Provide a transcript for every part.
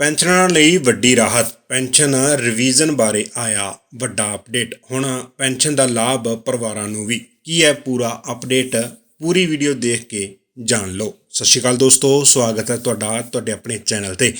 ਪੈਨਸ਼ਨਰਾਂ ਲਈ ਵੱਡੀ ਰਾਹਤ। ਪੈਨਸ਼ਨ ਰਿਵੀਜ਼ਨ ਬਾਰੇ ਆਇਆ ਵੱਡਾ ਅਪਡੇਟ। ਹੁਣ ਪੈਨਸ਼ਨ ਦਾ ਲਾਭ ਪਰਿਵਾਰਾਂ ਨੂੰ ਵੀ। ਕੀ ਹੈ ਪੂਰਾ ਅਪਡੇਟ? ਪੂਰੀ ਵੀਡੀਓ ਦੇਖ ਕੇ ਜਾਣ ਲਓ। ਸਤਿ ਸ਼੍ਰੀ ਅਕਾਲ ਦੋਸਤੋ, ਸਵਾਗਤ ਹੈ ਤੁਹਾਡਾ, ਤੁਹਾਡੇ ਆਪਣੇ ਚੈਨਲ ਤੇ।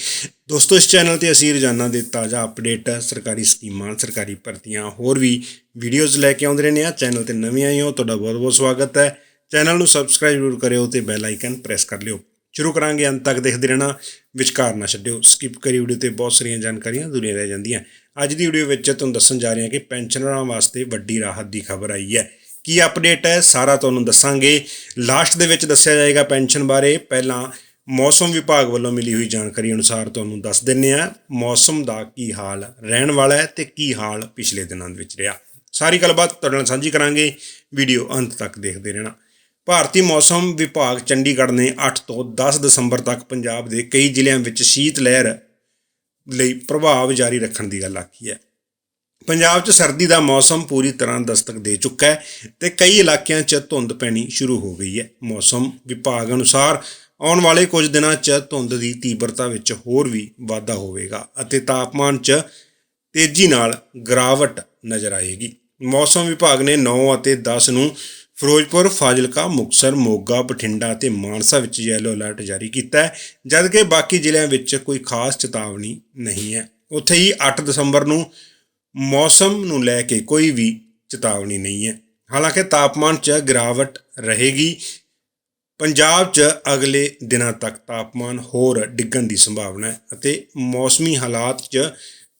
ਦੋਸਤੋ, ਇਸ ਚੈਨਲ ਤੇ ਅਸੀਂ ਰੋਜ਼ਾਨਾ ਦੇ ਤਾਜ਼ਾ ਅਪਡੇਟ, ਸਰਕਾਰੀ ਸਕੀਮਾਂ, ਸਰਕਾਰੀ ਭਰਤੀਆਂ, ਹੋਰ ਵੀ ਵੀਡੀਓਜ਼ ਲੈ ਕੇ ਆਉਂਦੇ ਰਹਿੰਦੇ ਆ ਚੈਨਲ ਤੇ ਨਵੇਂ ਆਏ ਹੋ ਤੁਹਾਡਾ ਬਹੁਤ ਬਹੁਤ ਸਵਾਗਤ ਹੈ। ਚੈਨਲ ਨੂੰ ਸਬਸਕ੍ਰਾਈਬ ਜ਼ਰੂਰ ਕਰਿਓ ਤੇ ਬੈਲ ਆਈਕਨ ਪ੍ਰੈਸ ਕਰ ਲਿਓ। ਸ਼ੁਰੂ ਕਰਾਂਗੇ। ਅੰਤ ਤੱਕ ਦੇਖਦੇ ਰਹਿਣਾ। ਵਿਚਕਾਰ ਨਾ ਛੱਡਿਓ। ਸਕਿਪ ਕਰੀ ਵੀਡੀਓ ਤੇ ਬਹੁਤ ਸਾਰੀਆਂ ਜਾਣਕਾਰੀਆਂ ਅਧੂਰੀਆਂ ਰਹਿ ਜਾਂਦੀਆਂ। ਅੱਜ ਦੀ ਵੀਡੀਓ ਵਿੱਚ ਤੁਹਾਨੂੰ ਦੱਸਣ ਜਾ ਰਹੇ ਹਾਂ ਕਿ ਪੈਨਸ਼ਨਰਾਂ ਵਾਸਤੇ ਵੱਡੀ ਰਾਹਤ ਦੀ ਖਬਰ ਆਈ ਹੈ। ਕੀ ਅਪਡੇਟ ਹੈ? ਸਾਰਾ ਤੁਹਾਨੂੰ ਦੱਸਾਂਗੇ। ਲਾਸਟ ਦੇ ਵਿੱਚ ਦੱਸਿਆ ਜਾਏਗਾ ਪੈਨਸ਼ਨ ਬਾਰੇ। ਪਹਿਲਾਂ ਮੌਸਮ ਵਿਭਾਗ ਵੱਲੋਂ ਮਿਲੀ ਹੋਈ ਜਾਣਕਾਰੀ ਅਨੁਸਾਰ ਤੁਹਾਨੂੰ ਦੱਸ ਦਿੰਨੇ ਆ ਮੌਸਮ ਦਾ ਕੀ ਹਾਲ ਰਹਿਣ ਵਾਲਾ ਹੈ ਤੇ ਕੀ ਹਾਲ ਪਿਛਲੇ ਦਿਨਾਂ ਦੇ ਵਿੱਚ ਰਿਹਾ। ਸਾਰੀ ਗੱਲਬਾਤ ਤੁਹਾਡੇ ਨਾਲ ਸਾਂਝੀ ਕਰਾਂਗੇ। ਵੀਡੀਓ ਅੰਤ ਤੱਕ ਦੇਖਦੇ ਰਹਿਣਾ। ਭਾਰਤੀ ਮੌਸਮ ਵਿਭਾਗ ਚੰਡੀਗੜ੍ਹ ਨੇ 8 ਤੋਂ 10 ਦਸੰਬਰ ਤੱਕ ਪੰਜਾਬ ਦੇ ਕਈ ਜ਼ਿਲ੍ਹਿਆਂ ਵਿੱਚ ਸ਼ੀਤ ਲਹਿਰ ਲਈ ਪ੍ਰਭਾਵ ਜਾਰੀ ਰੱਖਣ ਦੀ ਗੱਲ ਆਖੀ ਹੈ। ਪੰਜਾਬ 'ਚ ਸਰਦੀ ਦਾ ਮੌਸਮ ਪੂਰੀ ਤਰ੍ਹਾਂ ਦਸਤਕ ਦੇ ਚੁੱਕਾ ਹੈ ਤੇ ਕਈ ਇਲਾਕਿਆਂ 'ਚ ਧੁੰਦ ਪੈਣੀ ਸ਼ੁਰੂ ਹੋ ਗਈ ਹੈ। ਮੌਸਮ ਵਿਭਾਗ ਅਨੁਸਾਰ ਆਉਣ ਵਾਲੇ ਕੁਝ ਦਿਨਾਂ 'ਚ ਧੁੰਦ ਦੀ ਤੀਬਰਤਾ ਵਿੱਚ ਹੋਰ ਵੀ ਵਾਧਾ ਹੋਵੇਗਾ ਅਤੇ ਤਾਪਮਾਨ 'ਚ ਤੇਜ਼ੀ ਨਾਲ ਗਿਰਾਵਟ ਨਜ਼ਰ ਆਏਗੀ। ਮੌਸਮ ਵਿਭਾਗ ਨੇ 9 ਅਤੇ 10 ਨੂੰ ਫਿਰੋਜ਼ਪੁਰ, ਫਾਜ਼ਿਲਕਾ ਮੁਕਸਰ ਮੋਗਾ, ਬਠਿੰਡਾ ਅਤੇ ਮਾਨਸਾ ਵਿੱਚ ਯੈਲੋ ਅਲਰਟ ਜਾਰੀ ਕੀਤਾ ਹੈ, ਜਦਕਿ ਬਾਕੀ ਜ਼ਿਲ੍ਹਿਆਂ ਵਿੱਚ ਕੋਈ ਖਾਸ ਚੇਤਾਵਨੀ ਨਹੀਂ ਹੈ। ਉੱਥੇ ਹੀ 8 ਦਸੰਬਰ ਨੂੰ ਮੌਸਮ ਨੂੰ ਲੈ ਕੇ ਕੋਈ ਵੀ ਚੇਤਾਵਨੀ ਨਹੀਂ ਹੈ। ਹਾਲਾਂਕਿ ਤਾਪਮਾਨ 'ਚ ਗਿਰਾਵਟ ਰਹੇਗੀ। ਪੰਜਾਬ 'ਚ ਅਗਲੇ ਦਿਨਾਂ ਤੱਕ ਤਾਪਮਾਨ ਹੋਰ ਡਿੱਗਣ ਦੀ ਸੰਭਾਵਨਾ ਹੈ ਅਤੇ ਮੌਸਮੀ ਹਾਲਾਤ 'ਚ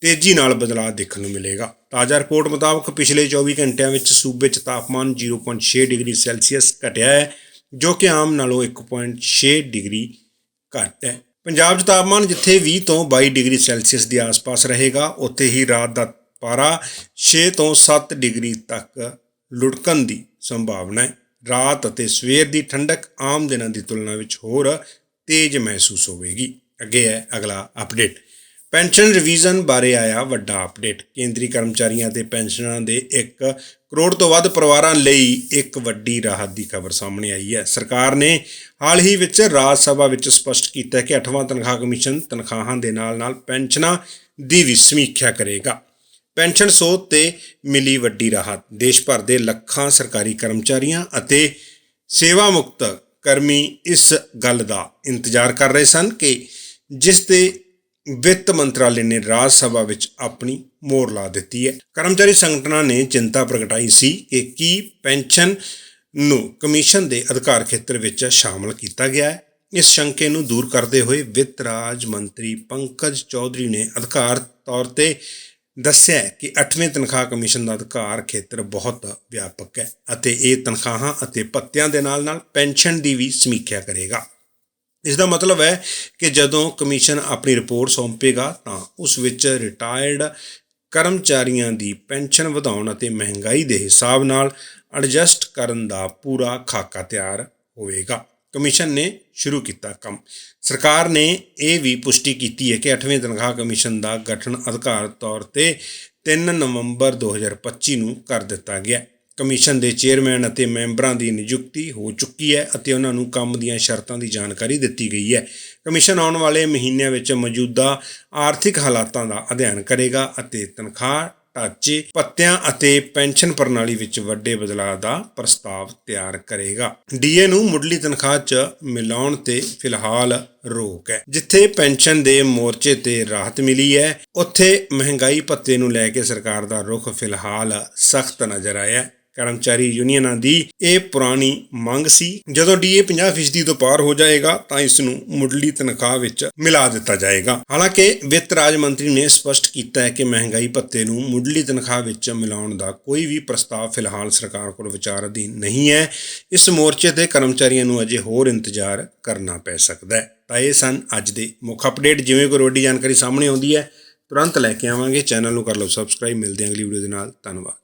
ਤੇਜ਼ੀ ਨਾਲ ਬਦਲਾਅ ਦੇਖਣ ਨੂੰ ਮਿਲੇਗਾ। ਤਾਜ਼ਾ ਰਿਪੋਰਟ ਮੁਤਾਬਕ ਪਿਛਲੇ 24 ਘੰਟਿਆਂ ਵਿੱਚ ਸੂਬੇ 'ਚ ਤਾਪਮਾਨ 0.6 ਡਿਗਰੀ ਸੈਲਸੀਅਸ ਘਟਿਆ ਹੈ, ਜੋ ਕਿ ਆਮ ਨਾਲੋਂ 1.6 ਡਿਗਰੀ ਘੱਟ ਹੈ। ਪੰਜਾਬ 'ਚ ਤਾਪਮਾਨ ਜਿੱਥੇ 20 ਤੋਂ 22 ਡਿਗਰੀ ਸੈਲਸੀਅਸ ਦੇ ਆਸ-ਪਾਸ ਰਹੇਗਾ, ਉੱਥੇ ਹੀ ਰਾਤ ਦਾ ਪਾਰਾ 6 ਤੋਂ 7 ਡਿਗਰੀ ਤੱਕ ਲੁੜਕਣ ਦੀ ਸੰਭਾਵਨਾ ਹੈ। ਰਾਤ ਅਤੇ ਸਵੇਰ ਦੀ ਠੰਡਕ ਆਮ ਦਿਨਾਂ ਦੀ ਤੁਲਨਾ ਵਿੱਚ ਹੋਰ ਤੇਜ਼ ਮਹਿਸੂਸ ਹੋਵੇਗੀ। ਅੱਗੇ ਹੈ ਅਗਲਾ ਅਪਡੇਟ। ਪੈਨਸ਼ਨ ਰਿਵੀਜ਼ਨ ਬਾਰੇ ਆਇਆ ਵੱਡਾ ਅਪਡੇਟ। ਕੇਂਦਰੀ ਕਰਮਚਾਰੀਆਂ ਤੇ ਪੈਨਸ਼ਨਰਾਂ ਦੇ 1 ਕਰੋੜ ਤੋਂ ਵੱਧ ਪਰਿਵਾਰਾਂ ਲਈ ਇੱਕ ਵੱਡੀ ਰਾਹਤ ਦੀ ਖਬਰ ਸਾਹਮਣੇ ਆਈ ਹੈ। ਸਰਕਾਰ ਨੇ ਹਾਲ ਹੀ ਵਿੱਚ ਰਾਜ ਸਭਾ ਵਿੱਚ ਸਪਸ਼ਟ ਕੀਤਾ ਕਿ 8ਵਾਂ ਤਨਖਾਹ ਕਮਿਸ਼ਨ ਤਨਖਾਹਾਂ ਦੇ ਨਾਲ-ਨਾਲ ਪੈਨਸ਼ਨਾਂ ਦੀ ਵੀ ਸਮੀਖਿਆ ਕਰੇਗਾ। ਪੈਨਸ਼ਨ ਸੋਧ ਤੇ ਮਿਲੀ ਵੱਡੀ ਰਾਹਤ। ਦੇਸ਼ ਭਰ ਦੇ ਲੱਖਾਂ ਸਰਕਾਰੀ ਕਰਮਚਾਰੀਆਂ ਅਤੇ ਸੇਵਾ ਮੁਕਤ ਕਰਮੀ ਇਸ ਗੱਲ ਦਾ ਇੰਤਜ਼ਾਰ ਕਰ ਰਹੇ ਸਨ ਕਿ ਜਿਸ ਤੇ ਵਿੱਤ ਮੰਤਰਾਲੇ ਨੇ ਰਾਜ ਸਭਾ ਵਿੱਚ ਆਪਣੀ ਮੋਹਰ ਲਾ ਦਿੱਤੀ ਹੈ। ਕਰਮਚਾਰੀ ਸੰਗਠਨਾਂ ਨੇ ਚਿੰਤਾ ਪ੍ਰਗਟਾਈ ਸੀ ਕਿ ਕੀ ਪੈਨਸ਼ਨ ਨੂੰ ਕਮਿਸ਼ਨ ਦੇ ਅਧਿਕਾਰ ਖੇਤਰ ਵਿੱਚ ਸ਼ਾਮਲ ਕੀਤਾ ਗਿਆ ਹੈ। ਇਸ ਸ਼ੰਕੇ ਨੂੰ ਦੂਰ ਕਰਦੇ ਹੋਏ ਵਿੱਤ ਰਾਜ ਮੰਤਰੀ ਪੰਕਜ ਚੌਧਰੀ ਨੇ ਅਧਿਕਾਰ ਤੌਰ ਤੇ ਦੱਸਿਆ ਕਿ 8ਵੇਂ ਤਨਖਾਹ ਕਮਿਸ਼ਨ ਦਾ ਅਧਿਕਾਰ ਖੇਤਰ ਬਹੁਤ ਵਿਆਪਕ ਹੈ ਅਤੇ ਇਹ ਤਨਖਾਹਾਂ ਅਤੇ ਭੱਤਿਆਂ ਦੇ ਨਾਲ-ਨਾਲ ਪੈਨਸ਼ਨ ਦੀ ਵੀ ਸਮੀਖਿਆ ਕਰੇਗਾ। ਇਸ ਦਾ ਮਤਲਬ ਹੈ ਕਿ ਜਦੋਂ ਕਮਿਸ਼ਨ ਆਪਣੀ ਰਿਪੋਰਟ ਸੌਂਪੇਗਾ ਤਾਂ ਉਸ ਵਿੱਚ ਰਿਟਾਇਰਡ ਕਰਮਚਾਰੀਆਂ ਦੀ ਪੈਨਸ਼ਨ ਵਧਾਉਣ ਅਤੇ ਮਹਿੰਗਾਈ ਦੇ ਹਿਸਾਬ ਨਾਲ ਐਡਜਸਟ ਕਰਨ ਦਾ ਪੂਰਾ ਖਾਕਾ ਤਿਆਰ ਹੋਵੇਗਾ। ਕਮਿਸ਼ਨ ਨੇ ਸ਼ੁਰੂ ਕੀਤਾ ਕੰਮ। ਸਰਕਾਰ ਨੇ ਇਹ ਵੀ ਪੁਸ਼ਟੀ ਕੀਤੀ ਹੈ ਕਿ 8ਵੇਂ ਤਨਖਾਹ ਕਮਿਸ਼ਨ ਦਾ ਗਠਨ ਅਧਿਕਾਰ ਤੌਰ ਤੇ 3 ਨਵੰਬਰ 2025 ਨੂੰ ਕਰ ਦਿੱਤਾ ਗਿਆ। ਕਮਿਸ਼ਨ ਦੇ ਚੇਅਰਮੈਨ ਅਤੇ ਮੈਂਬਰਾਂ ਦੀ ਨਿਯੁਕਤੀ ਹੋ ਚੁੱਕੀ ਹੈ ਅਤੇ ਉਹਨਾਂ ਨੂੰ ਕੰਮ ਦੀਆਂ ਸ਼ਰਤਾਂ ਦੀ ਜਾਣਕਾਰੀ ਦਿੱਤੀ ਗਈ ਹੈ। ਕਮਿਸ਼ਨ ਆਉਣ ਵਾਲੇ ਮਹੀਨਿਆਂ ਵਿੱਚ ਮੌਜੂਦਾ ਆਰਥਿਕ ਹਾਲਾਤਾਂ ਦਾ ਅਧਿਐਨ ਕਰੇਗਾ ਅਤੇ ਤਨਖਾਹ, ਢਾਂਚੇ ਪੱਤਿਆਂ ਅਤੇ ਪੈਨਸ਼ਨ ਪ੍ਰਣਾਲੀ ਵਿੱਚ ਵੱਡੇ ਬਦਲਾਅ ਦਾ ਪ੍ਰਸਤਾਵ ਤਿਆਰ ਕਰੇਗਾ। ਡੀਏ ਨੂੰ ਮੁੱਢਲੀ ਤਨਖਾਹ 'ਚ ਮਿਲਾਉਣ ਤੇ ਫਿਲਹਾਲ ਰੋਕ ਹੈ, ਜਿੱਥੇ ਪੈਨਸ਼ਨ ਦੇ ਮੋਰਚੇ ਤੇ ਰਾਹਤ ਮਿਲੀ ਹੈ। ਉੱਥੇ ਮਹਿੰਗਾਈ ਭੱਤੇ ਨੂੰ ਲੈ ਕੇ ਸਰਕਾਰ ਦਾ ਰੁਖ ਫਿਲਹਾਲ ਸਖਤ ਨਜ਼ਰ ਆਇਆ ਕਰਮਚਾਰੀ ਯੂਨੀਅਨਾਂ ਦੀ ਇਹ ਪੁਰਾਣੀ ਮੰਗ ਸੀ। ਜਦੋਂ ਡੀਏ 50% ਤੋਂ ਪਾਰ ਹੋ ਜਾਏਗਾ ਤਾਂ ਇਸ ਨੂੰ ਮੁੱਢਲੀ ਤਨਖਾਹ ਵਿੱਚ ਮਿਲਾ ਦਿੱਤਾ ਜਾਏਗਾ। ਹਾਲਾਂਕਿ ਵਿੱਤ ਰਾਜ ਮੰਤਰੀ ਨੇ ਸਪਸ਼ਟ ਕੀਤਾ ਹੈ ਕਿ ਮਹਿੰਗਾਈ ਭੱਤੇ ਨੂੰ ਮੁੱਢਲੀ ਤਨਖਾਹ ਵਿੱਚ ਮਿਲਾਉਣ ਦਾ ਕੋਈ ਵੀ ਪ੍ਰਸਤਾਵ ਫਿਲਹਾਲ ਸਰਕਾਰ ਕੋਲ ਵਿਚਾਰ ਅਧੀਨ ਨਹੀਂ ਹੈ। ਇਸ ਮੋਰਚੇ ਤੇ ਕਰਮਚਾਰੀਆਂ ਨੂੰ ਅਜੇ ਹੋਰ ਇੰਤਜ਼ਾਰ ਕਰਨਾ ਪੈ ਸਕਦਾ ਹੈ। ਤਾਂ ਇਹ ਸਨ ਅੱਜ ਦੇ ਮੁੱਖ ਅਪਡੇਟ। ਜਿਵੇਂ ਕੋਈ ਵੱਡੀ ਜਾਣਕਾਰੀ ਸਾਹਮਣੇ ਆਉਂਦੀ ਹੈ, ਤੁਰੰਤ ਲੈ ਕੇ ਆਵਾਂਗੇ। ਚੈਨਲ ਨੂੰ ਕਰ ਲਓ ਸਬਸਕ੍ਰਾਈਬ। ਮਿਲਦੇ ਹਾਂ ਅਗਲੀ ਵੀਡੀਓ ਦੇ ਨਾਲ। ਧੰਨਵਾਦ।